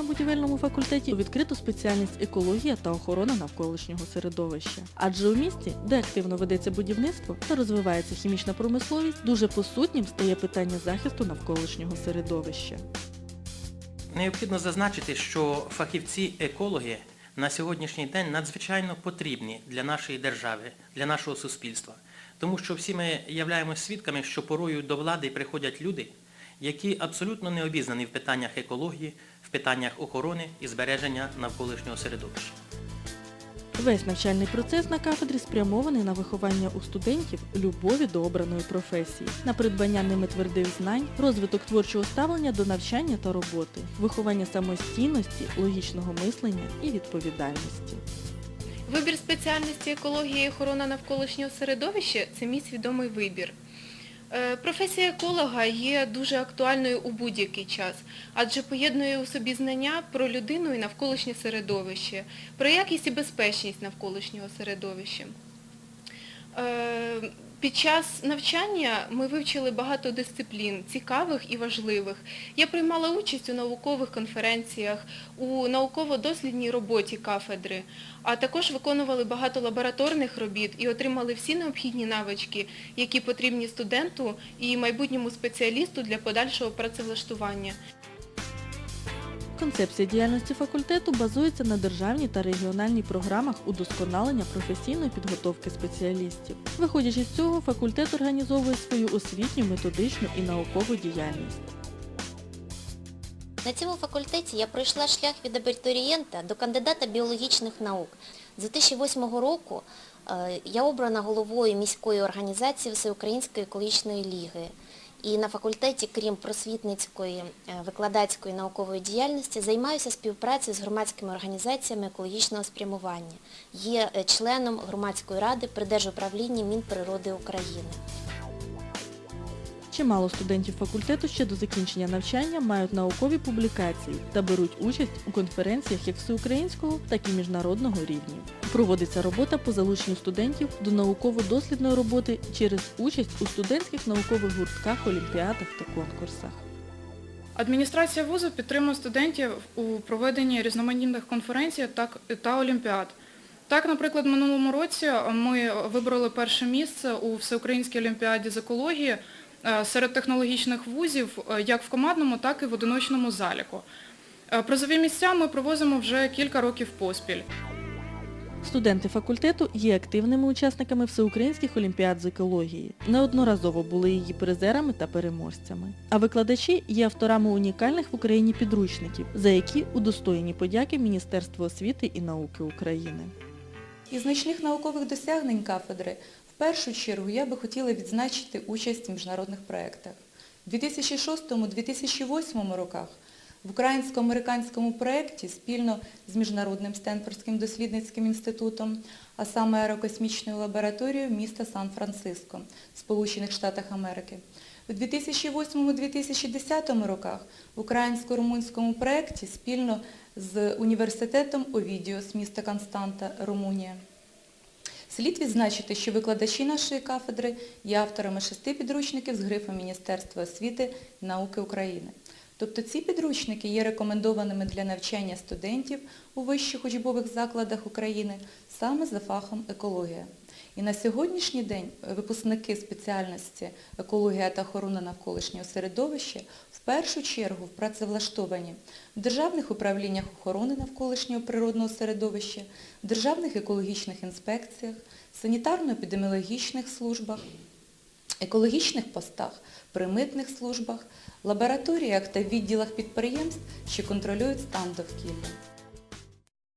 на будівельному факультеті відкрито спеціальність екологія та охорона навколишнього середовища. Адже у місті, де активно ведеться будівництво та розвивається хімічна промисловість, дуже посутнім стає питання захисту навколишнього середовища. Необхідно зазначити, що фахівці-екологи на сьогоднішній день надзвичайно потрібні для нашої держави, для нашого суспільства. Тому що всі ми являємося свідками, що порою до влади приходять люди, які абсолютно не обізнані в питаннях екології, питаннях охорони і збереження навколишнього середовища. Весь навчальний процес на кафедрі спрямований на виховання у студентів любові до обраної професії, на придбання ними твердих знань, розвиток творчого ставлення до навчання та роботи, виховання самостійності, логічного мислення і відповідальності. Вибір спеціальності екологія і охорона навколишнього середовища це мій свідомий вибір. Е, Професія еколога є дуже актуальною у будь-який час, адже поєднує у собі знання про людину і навколишнє середовище, про якість і безпечність навколишнього середовища. Під час навчання ми вивчили багато дисциплін, цікавих і важливих. Я приймала участь у наукових конференціях, у науково-дослідній роботі кафедри, а також виконували багато лабораторних робіт і отримали всі необхідні навички, які потрібні студенту і майбутньому спеціалісту для подальшого працевлаштування. Концепція діяльності факультету базується на державній та регіональній програмах удосконалення професійної підготовки спеціалістів. Виходячи з цього, факультет організовує свою освітню, методичну і наукову діяльність. На цьому факультеті я пройшла шлях від абітурієнта до кандидата біологічних наук. З 2008 року е, я обрана головою міської організації Всеукраїнської екологічної ліги. І на факультеті, крім просвітницької, е, викладацької наукової діяльності, займаюся співпрацею з громадськими організаціями екологічного спрямування. Є е, членом громадської ради при Держуправлінні Мінприроди України. Чимало студентів факультету ще до закінчення навчання мають наукові публікації та беруть участь у конференціях як всеукраїнського, так і міжнародного рівнів. Проводиться робота по залученню студентів до науково-дослідної роботи через участь у студентських наукових гуртках, олімпіадах та конкурсах. Адміністрація вузу підтримує студентів у проведенні різноманітних конференцій та, олімпіад. Так, наприклад, минулому році ми вибрали перше місце у Всеукраїнській олімпіаді з екології серед технологічних вузів е, як в командному, так і в одиночному заліку. Е, Призові місця ми привозимо вже кілька років поспіль. Студенти факультету є активними учасниками всеукраїнських олімпіад з екології. Неодноразово були її призерами та переможцями. А викладачі є авторами унікальних в Україні підручників, за які удостоєні подяки Міністерства освіти і науки України. Із значних наукових досягнень кафедри першу чергу я би хотіла відзначити участь в міжнародних проєктах. У 2006-2008 роках в українсько-американському проєкті спільно з Міжнародним Стенфордським дослідницьким інститутом, а саме аерокосмічною лабораторією міста Сан-Франциско, Сполучених Штатах Америки. У 2008-2010 роках в українсько-румунському проєкті спільно з університетом Овідіос міста Константа, Румунія. Слід відзначити, що викладачі нашої кафедри є авторами шести підручників з грифом Міністерства освіти і науки України. Тобто ці підручники є рекомендованими для навчання студентів у вищих учбових закладах України саме за фахом екологія. І на сьогоднішній день випускники спеціальності екологія та охорона навколишнього середовища в першу чергу в працевлаштовані в державних управліннях охорони навколишнього природного середовища, в державних екологічних інспекціях, санітарно-епідеміологічних службах, екологічних постах, примитних службах, лабораторіях та відділах підприємств, що контролюють стан довкілля.